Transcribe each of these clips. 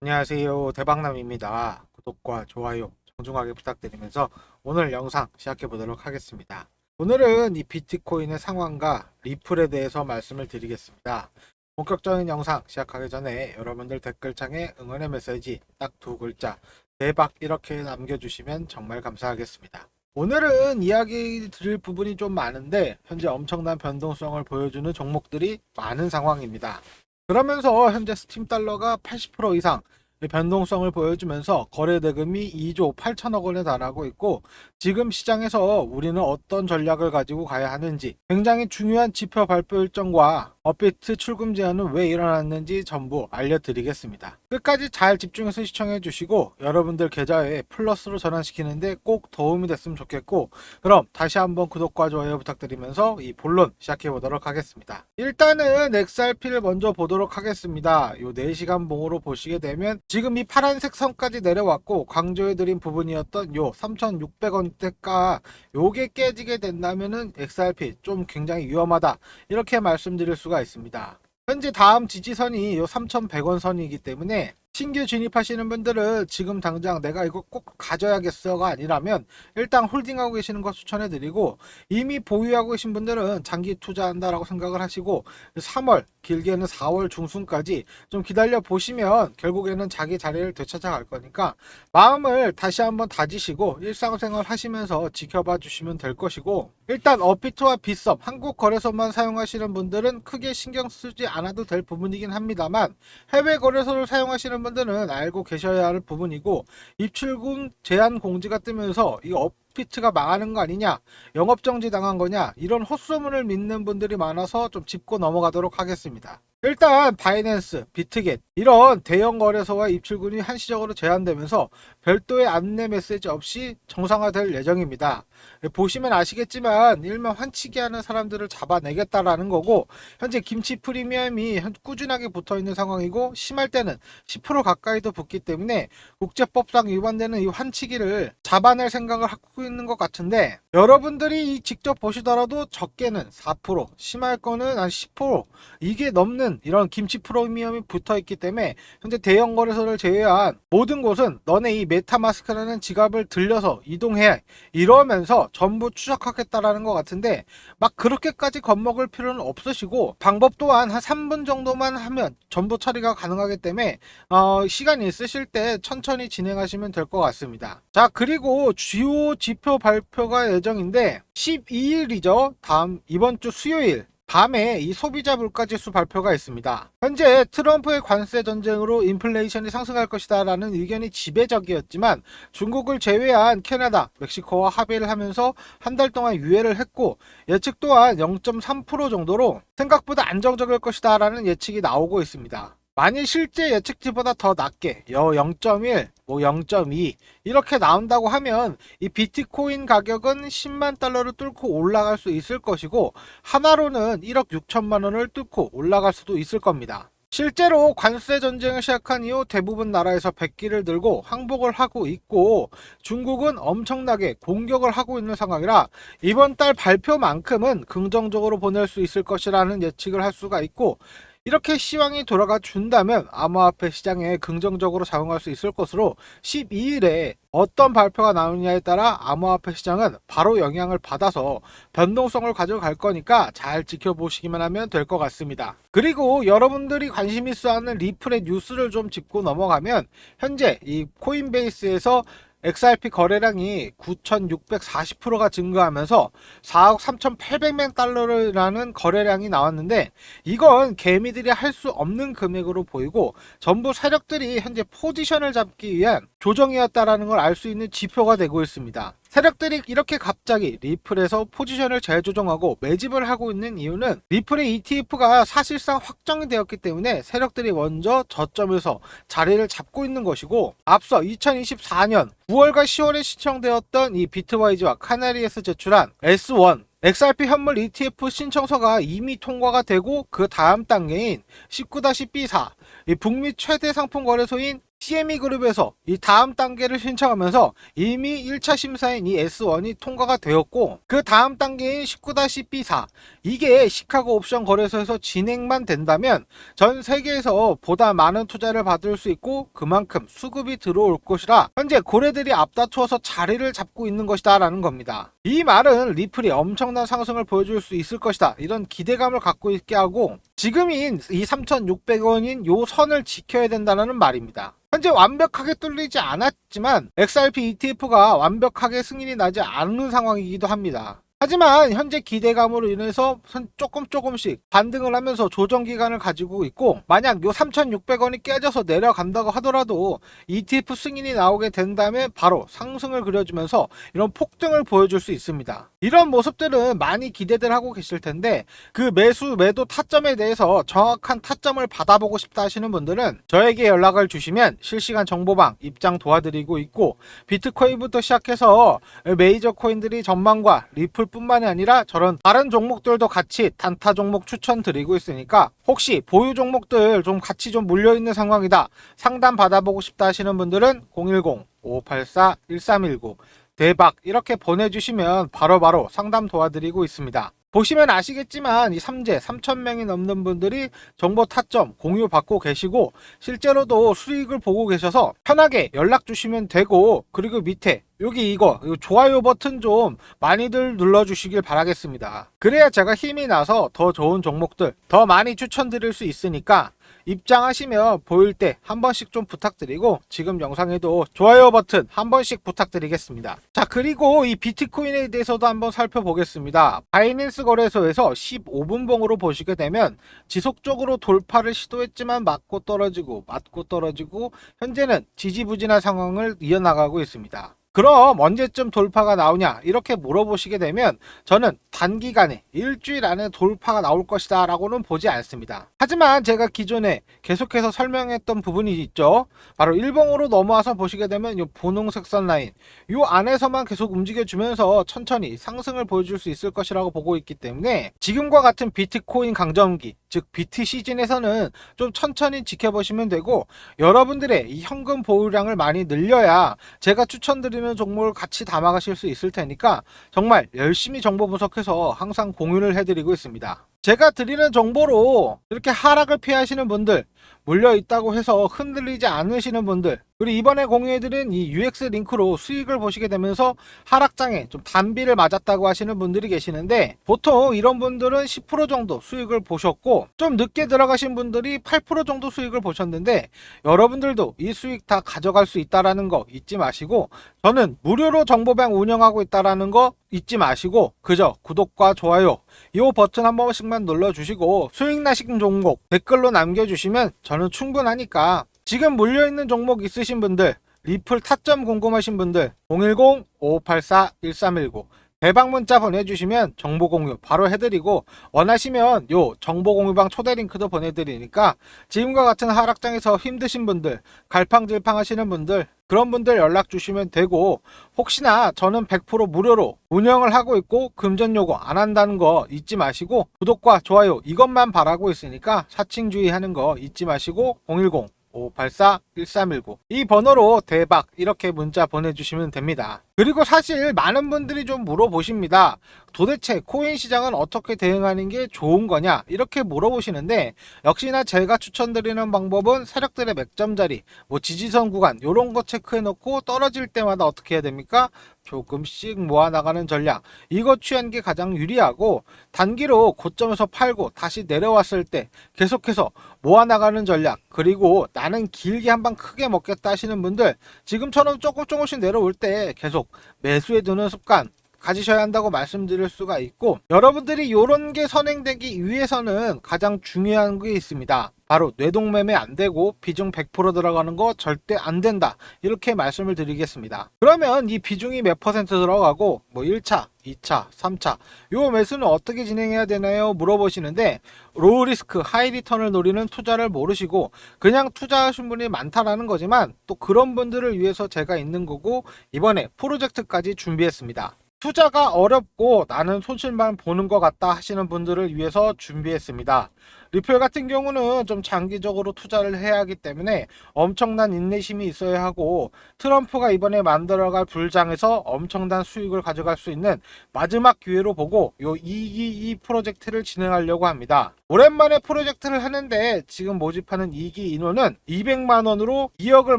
안녕하세요. 대박남입니다. 구독과 좋아요 정중하게 부탁드리면서 오늘 영상 시작해 보도록 하겠습니다. 오늘은 이 비트코인의 상황과 리플에 대해서 말씀을 드리겠습니다. 본격적인 영상 시작하기 전에 여러분들 댓글창에 응원의 메시지 딱 두 글자 대박 이렇게 남겨주시면 정말 감사하겠습니다. 오늘은 이야기 드릴 부분이 좀 많은데 현재 엄청난 변동성을 보여주는 종목들이 많은 상황입니다. 그러면서 현재 스팀 달러가 80% 이상 변동성을 보여주면서 거래 대금이 2조 8천억 원에 달하고 있고 지금 시장에서 우리는 어떤 전략을 가지고 가야 하는지 굉장히 중요한 지표 발표 일정과 업비트 출금 제한은 왜 일어났는지 전부 알려드리겠습니다. 끝까지 잘 집중해서 시청해 주시고 여러분들 계좌에 플러스로 전환시키는데 꼭 도움이 됐으면 좋겠고 그럼 다시 한번 구독과 좋아요 부탁드리면서 이 본론 시작해 보도록 하겠습니다. 일단은 XRP를 먼저 보도록 하겠습니다. 요 4시간 봉으로 보시게 되면 지금 이 파란색 선까지 내려왔고 강조해 드린 부분이었던 요 3,600원대가 요게 깨지게 된다면은 XRP 좀 굉장히 위험하다. 이렇게 말씀드릴 수가 있습니다. 현재 다음 지지선이 요 3,100원 선이기 때문에 신규 진입하시는 분들은 지금 당장 내가 이거 꼭 가져야겠어가 아니라면 일단 홀딩하고 계시는 거 추천해 드리고 이미 보유하고 계신 분들은 장기 투자한다라고 생각을 하시고 3월 길게는 4월 중순까지 좀 기다려 보시면 결국에는 자기 자리를 되찾아갈 거니까 마음을 다시 한번 다지시고 일상생활 하시면서 지켜봐 주시면 될 것이고 일단 업비트와 빗썸 한국 거래소만 사용하시는 분들은 크게 신경 쓰지 않아도 될 부분이긴 합니다만 해외 거래소를 사용하시는 분들은 알고 계셔야 할 부분이고 입출금 제한 공지가 뜨면서 이 업비트가 망하는 거 아니냐 영업 정지 당한 거냐 이런 헛소문을 믿는 분들이 많아서 좀 짚고 넘어가도록 하겠습니다. 일단 바이낸스, 비트겟 이런 대형 거래소와 입출금이 한시적으로 제한되면서 별도의 안내 메시지 없이 정상화될 예정입니다. 보시면 아시겠지만 일명 환치기 하는 사람들을 잡아내겠다라는 거고 현재 김치 프리미엄이 현- 꾸준하게 붙어 있는 상황이고 심할 때는 10% 가까이도 붙기 때문에 국제법상 위반되는 이 환치기를 잡아낼 생각을 하고 있는 것 같은데 여러분들이 이 직접 보시더라도 적게는 4% 심할 거는 한 10% 이게 넘는 이런 김치 프리미엄이 붙어 있기 때문에 현재 대형 거래소를 제외한 모든 곳은 너네 이 메타마스크라는 지갑을 들려서 이동해 이러면서 전부 추적하겠다라는 것 같은데 막 그렇게까지 겁먹을 필요는 없으시고 방법 또한 한 3분 정도만 하면 전부 처리가 가능하기 때문에 어, 시간이 있으실 때 천천히 진행하시면 될 것 같습니다. 자 그리고 주요 지표 발표가 예정인데 12일이죠. 다음 이번 주 수요일 밤에 이 소비자 물가지수 발표가 있습니다. 현재 트럼프의 관세 전쟁으로 인플레이션이 상승할 것이다 라는 의견이 지배적이었지만 중국을 제외한 캐나다, 멕시코와 합의를 하면서 한 달 동안 유예를 했고 예측 또한 0.3% 정도로 생각보다 안정적일 것이다 라는 예측이 나오고 있습니다. 만일 실제 예측치보다 더 낮게 0.1, 뭐 0.2 이렇게 나온다고 하면 이 비트코인 가격은 10만 달러를 뚫고 올라갈 수 있을 것이고 하나로는 1억 6천만 원을 뚫고 올라갈 수도 있을 겁니다. 실제로 관세 전쟁을 시작한 이후 대부분 나라에서 백기를 들고 항복을 하고 있고 중국은 엄청나게 공격을 하고 있는 상황이라 이번 달 발표만큼은 긍정적으로 보낼 수 있을 것이라는 예측을 할 수가 있고 이렇게 시황이 돌아가 준다면 암호화폐 시장에 긍정적으로 작용할 수 있을 것으로 12일에 어떤 발표가 나오느냐에 따라 암호화폐 시장은 바로 영향을 받아서 변동성을 가져갈 거니까 잘 지켜보시기만 하면 될 것 같습니다. 그리고 여러분들이 관심 있어 하는 리플의 뉴스를 좀 짚고 넘어가면 현재 이 코인베이스에서 XRP 거래량이 9,640%가 증가하면서 4억 3,800만 달러라는 거래량이 나왔는데 이건 개미들이 할 수 없는 금액으로 보이고 전부 세력들이 현재 포지션을 잡기 위한 조정이었다라는 걸 알 수 있는 지표가 되고 있습니다. 세력들이 이렇게 갑자기 리플에서 포지션을 재조정하고 매집을 하고 있는 이유는 리플의 ETF가 사실상 확정이 되었기 때문에 세력들이 먼저 저점에서 자리를 잡고 있는 것이고 앞서 2024년 9월과 10월에 신청되었던 이 비트와이즈와 카나리에서 제출한 S1 XRP 현물 ETF 신청서가 이미 통과가 되고 그 다음 단계인 19-B4 이 북미 최대 상품 거래소인 CME 그룹에서 이 다음 단계를 신청하면서 이미 1차 심사인 이 S1이 통과가 되었고 그 다음 단계인 19-B4 이게 시카고 옵션 거래소에서 진행만 된다면 전 세계에서 보다 많은 투자를 받을 수 있고 그만큼 수급이 들어올 것이라 현재 고래들이 앞다투어서 자리를 잡고 있는 것이다 라는 겁니다. 이 말은 리플이 엄청난 상승을 보여줄 수 있을 것이다 이런 기대감을 갖고 있게 하고 지금인 이 3,600원인 요 선을 지켜야 된다는 말입니다. 현재 완벽하게 뚫리지 않았지만 XRP ETF가 완벽하게 승인이 나지 않는 상황이기도 합니다. 하지만 현재 기대감으로 인해서 선- 조금 조금씩 반등을 하면서 조정 기간을 가지고 있고 만약 요 3,600원이 깨져서 내려간다고 하더라도 ETF 승인이 나오게 된다면 바로 상승을 그려주면서 이런 폭등을 보여줄 수 있습니다. 이런 모습들은 많이 기대들 하고 계실 텐데 그 매수 매도 타점에 대해서 정확한 타점을 받아보고 싶다 하시는 분들은 저에게 연락을 주시면 실시간 정보방 입장 도와드리고 있고 비트코인부터 시작해서 메이저 코인들이 전망과 리플 뿐만이 아니라 저런 다른 종목들도 같이 단타 종목 추천드리고 있으니까 혹시 보유 종목들 좀 같이 좀 물려 있는 상황이다 상담 받아보고 싶다 하시는 분들은 010-5584-1319 대박 이렇게 보내주시면 바로바로 상담 도와드리고 있습니다. 보시면 아시겠지만 이 3제 3,000명이 넘는 분들이 정보 타점 공유 받고 계시고 실제로도 수익을 보고 계셔서 편하게 연락 주시면 되고 그리고 밑에 여기 이거 이 좋아요 버튼 좀 많이들 눌러주시길 바라겠습니다. 그래야 제가 힘이 나서 더 좋은 종목들 더 많이 추천드릴 수 있으니까 입장하시면 보일 때 한 번씩 좀 부탁드리고 지금 영상에도 좋아요 버튼 한 번씩 부탁드리겠습니다. 자 그리고 이 비트코인에 대해서도 한번 살펴보겠습니다. 바이낸스 거래소에서 15분봉으로 보시게 되면 지속적으로 돌파를 시도했지만 맞고 떨어지고 맞고 떨어지고 현재는 지지부진한 상황을 이어나가고 있습니다. 그럼 언제쯤 돌파가 나오냐? 이렇게 물어보시게 되면 저는 단기간에 일주일 안에 돌파가 나올 것이다 라고는 보지 않습니다. 하지만 제가 기존에 계속해서 설명했던 부분이 있죠. 바로 일봉으로 넘어와서 보시게 되면 이 분홍색 선 라인 이 안에서만 계속 움직여 주면서 천천히 상승을 보여줄 수 있을 것이라고 보고 있기 때문에 지금과 같은 비트코인 강점기 즉 비트 시즌에서는 좀 천천히 지켜보시면 되고 여러분들의 이 현금 보유량을 많이 늘려야 제가 추천드리 는 종목을 같이 담아가실 수 있을 테니까 정말 열심히 정보 분석해서 항상 공유를 해드리고 있습니다. 제가 드리는 정보로 이렇게 하락을 피하시는 분들 물려 있다고 해서 흔들리지 않으시는 분들 그리고 이번에 공유해드린 이 UX 링크로 수익을 보시게 되면서 하락장에 좀 단비를 맞았다고 하시는 분들이 계시는데 보통 이런 분들은 10% 정도 수익을 보셨고 좀 늦게 들어가신 분들이 8% 정도 수익을 보셨는데 여러분들도 이 수익 다 가져갈 수 있다라는 거 잊지 마시고 저는 무료로 정보방 운영하고 있다라는 거 잊지 마시고 그저 구독과 좋아요 이 버튼 한 번씩만 눌러주시고 수익 나신 종목 댓글로 남겨주시면 저는 충분하니까. 지금 물려있는 종목 있으신 분들 리플 타점 궁금하신 분들 010-5584-1319 대박 문자 보내주시면 정보 공유 바로 해드리고 원하시면 요 정보 공유방 초대 링크도 보내드리니까 지금과 같은 하락장에서 힘드신 분들 갈팡질팡 하시는 분들 그런 분들 연락 주시면 되고 혹시나 저는 100% 무료로 운영을 하고 있고 금전 요구 안 한다는 거 잊지 마시고 구독과 좋아요 이것만 바라고 있으니까 사칭 주의하는 거 잊지 마시고 010 584-1319 이 번호로 대박 이렇게 문자 보내주시면 됩니다. 그리고 사실 많은 분들이 좀 물어보십니다. 도대체 코인 시장은 어떻게 대응하는 게 좋은 거냐 이렇게 물어보시는데 역시나 제가 추천드리는 방법은 세력들의 맥점 자리 뭐 지지선 구간 이런 거 체크해 놓고 떨어질 때마다 어떻게 해야 됩니까? 조금씩 모아 나가는 전략 이거 취한 게 가장 유리하고 단기로 고점에서 팔고 다시 내려왔을 때 계속해서 모아 나가는 전략 그리고 나는 길게 한 방 크게 먹겠다 하시는 분들 지금처럼 조금 조금씩 내려올 때 계속 매수해 두는 습관 가지셔야 한다고 말씀드릴 수가 있고 여러분들이 이런 게 선행되기 위해서는 가장 중요한 게 있습니다. 바로 뇌동매매 안 되고 비중 100% 들어가는 거 절대 안 된다. 이렇게 말씀을 드리겠습니다. 그러면 이 비중이 몇 퍼센트 들어가고 뭐 1차, 2차, 3차 요 매수는 어떻게 진행해야 되나요? 물어보시는데 로우 리스크, 하이 리턴을 노리는 투자를 모르시고 그냥 투자하신 분이 많다라는 거지만 또 그런 분들을 위해서 제가 있는 거고 이번에 프로젝트까지 준비했습니다. 투자가 어렵고 나는 손실만 보는 것 같다 하시는 분들을 위해서 준비했습니다. 리플 같은 경우는 좀 장기적으로 투자를 해야 하기 때문에 엄청난 인내심이 있어야 하고 트럼프가 이번에 만들어갈 불장에서 엄청난 수익을 가져갈 수 있는 마지막 기회로 보고 요 2기2 프로젝트를 진행하려고 합니다. 오랜만에 프로젝트를 하는데 지금 모집하는 2기 인원은 200만 원으로 2억을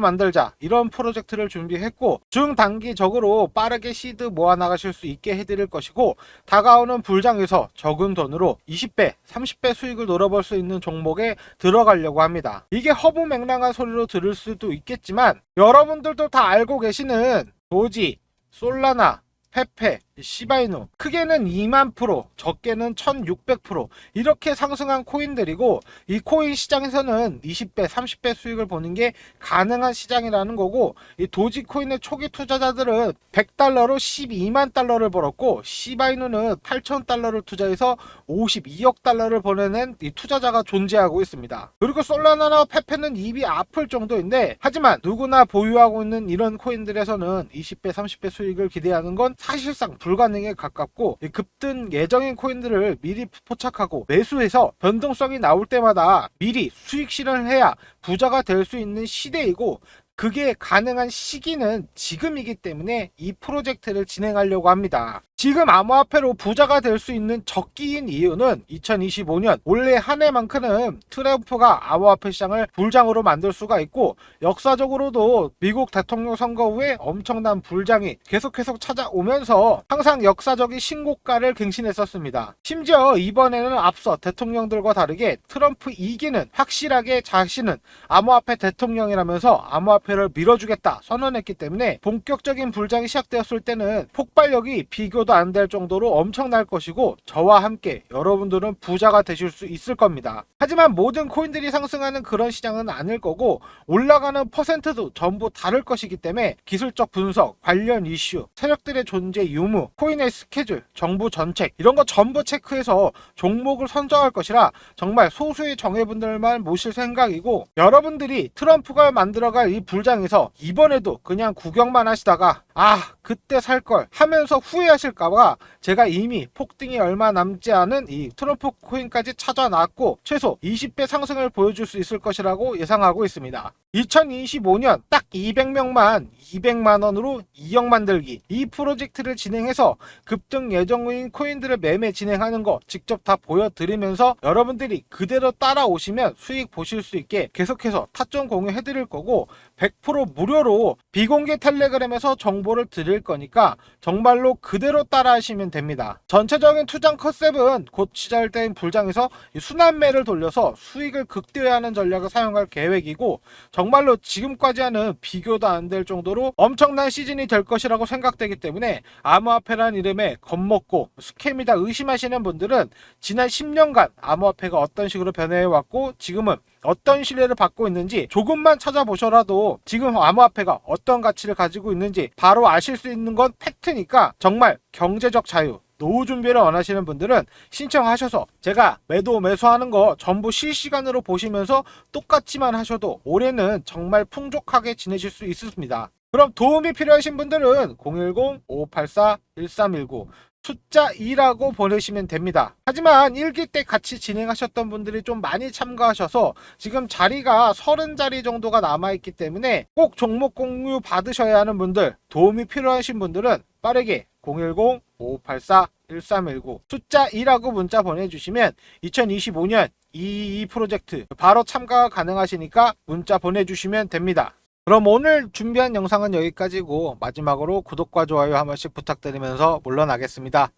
만들자 이런 프로젝트를 준비했고 중단기적으로 빠르게 시드 모아 나가실 수 있게 해드릴 것이고 다가오는 불장에서 적은 돈으로 20배, 30배 수익을 노려볼 수 있는 종목에 들어가려고 합니다. 이게 허무맹랑한 소리로 들을 수도 있겠지만 여러분들도 다 알고 계시는 도지, 솔라나, 페페, 시바이누 크게는 2만 프로, 적게는 1600% 이렇게 상승한 코인들이고 이 코인 시장에서는 20배, 30배 수익을 보는 게 가능한 시장이라는 거고 이 도지 코인의 초기 투자자들은 100달러로 12만 달러를 벌었고 시바이누는 8천 달러를 투자해서 52억 달러를 보내는 이 투자자가 존재하고 있습니다. 그리고 솔라나나 페페는 입이 아플 정도인데 하지만 누구나 보유하고 있는 이런 코인들에서는 20배, 30배 수익을 기대하는 건 사실상 불 가능에 가깝고 이 급등 예정인 코인들을 미리 포착하고 매수해서 변동성이 나올 때마다 미리 수익 실현을 해야 부자가 될 수 있는 시대이고 그게 가능한 시기는 지금이기 때문에 이 프로젝트를 진행하려고 합니다. 지금 암호화폐로 부자가 될 수 있는 적기인 이유는 2025년 올해 한 해만큼은 트럼프가 암호화폐 시장을 불장으로 만들 수가 있고 역사적으로도 미국 대통령 선거 후에 엄청난 불장이 계속해서 찾아오면서 항상 역사적인 신고가를 갱신했었습니다. 심지어 이번에는 앞서 대통령들과 다르게 트럼프 2기는 확실하게 자신은 암호화폐 대통령이라면서 암호화폐를 밀어주겠다 선언했기 때문에 본격적인 불장이 시작되었을 때는 폭발력이 비교도 안 될 정도로 엄청날 것이고 저와 함께 여러분들은 부자가 되실 수 있을 겁니다. 하지만 모든 코인들이 상승하는 그런 시장은 아닐 거고 올라가는 퍼센트도 전부 다를 것이기 때문에 기술적 분석, 관련 이슈, 세력들의 존재 유무, 코인의 스케줄, 정부 정책 이런 거 전부 체크해서 종목을 선정할 것이라 정말 소수의 정예분들만 모실 생각이고 여러분들이 트럼프가 만들어갈 이 불장에서 이번에도 그냥 구경만 하시다가 아 그때 살 걸 하면서 후회하실까봐 제가 이미 폭등이 얼마 남지 않은 이 트럼프 코인까지 찾아놨고 최소 20배 상승을 보여줄 수 있을 것이라고 예상하고 있습니다. 2025년 딱 200명만 200만 원으로 2억 만들기 이 프로젝트를 진행해서 급등 예정인 코인들을 매매 진행하는 거 직접 다 보여드리면서 여러분들이 그대로 따라오시면 수익 보실 수 있게 계속해서 타점 공유해 드릴 거고 100% 무료로 비공개 텔레그램에서 정보 를 드릴 거니까 정말로 그대로 따라 하시면 됩니다. 전체적인 투자 컨셉은 곧 시작된 불장에서 이 순환매를 돌려서 수익을 극대화하는 전략을 사용할 계획이고 정말로 지금까지와는 비교도 안 될 정도로 엄청난 시즌이 될 것이라고 생각되기 때문에 암호화폐란 이름에 겁먹고 스캠이다 의심하시는 분들은 지난 10년간 암호화폐가 어떤 식으로 변해왔고 지금은 어떤 신뢰를 받고 있는지 조금만 찾아보셔라도 지금 암호화폐가 어떤 가치를 가지고 있는지 바로 아실 수 있는 건 팩트니까 정말 경제적 자유 노후 준비를 원하시는 분들은 신청하셔서 제가 매도 매수하는 거 전부 실시간으로 보시면서 똑같이만 하셔도 올해는 정말 풍족하게 지내실 수 있습니다. 그럼 도움이 필요하신 분들은 010-5584-1319 숫자 2라고 보내시면 됩니다. 하지만 1기 때 같이 진행하셨던 분들이 좀 많이 참가하셔서 지금 자리가 30자리 정도가 남아있기 때문에 꼭 종목 공유 받으셔야 하는 분들, 도움이 필요하신 분들은 빠르게 010-5584-1319 숫자 2라고 문자 보내주시면 2025년 22 프로젝트 바로 참가가 가능하시니까 문자 보내주시면 됩니다. 그럼 오늘 준비한 영상은 여기까지고 마지막으로 구독과 좋아요 한 번씩 부탁드리면서 물러나겠습니다.